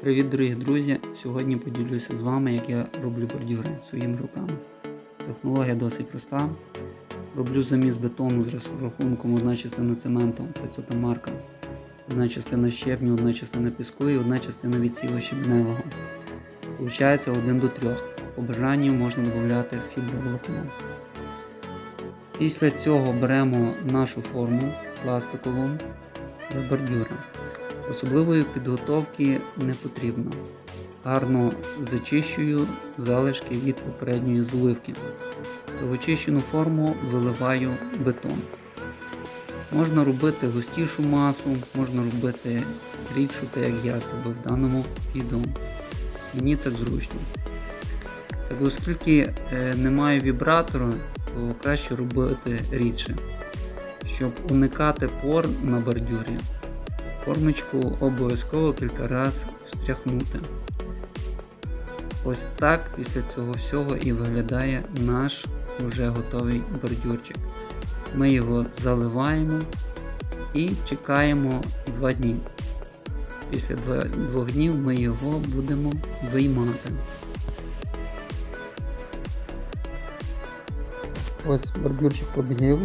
Привіт, дорогі друзі! Сьогодні поділюся з вами, як я роблю бордюри своїми руками. Технологія досить проста. Роблю заміс бетону з розрахунком одна частина цементу 500 марка, одна частина щебню, одна частина піску і одна частина відсіву щебневого. Получається 1 до 3. По бажанню можна додати фіброволокно. Після цього беремо нашу форму пластикову для бордюра. Особливої підготовки не потрібно. Гарно зачищую залишки від попередньої зливки. В очищену форму виливаю бетон. Можна робити густішу масу, можна робити рідшу, так як я зробив в даному відео. Мені так зручно. Так оскільки е, немає вібратора, то краще робити рідше, щоб уникати пор на бордюрі. Формочку обов'язково кілька разів встряхнути. Ось так після цього всього і виглядає наш вже готовий бордюрчик. Ми його заливаємо і чекаємо 2 дні. Після 2 днів ми його будемо виймати. Ось бордюрчик побілів,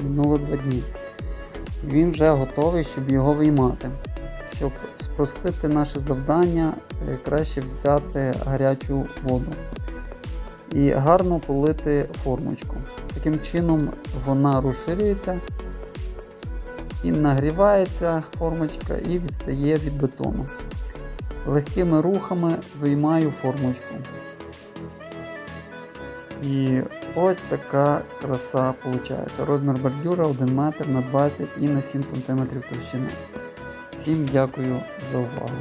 минуло 2 дні. Він вже готовий, щоб його виймати. Щоб спростити наше завдання, е, краще взяти гарячу воду і гарно полити формочку. Таким чином вона розширюється і нагрівається формочка і відстає від бетону. Легкими рухами виймаю формочку. І ось така краса виходить. Розмір бордюра 1 метр на 20 і на 7 см товщини. Всім дякую за увагу.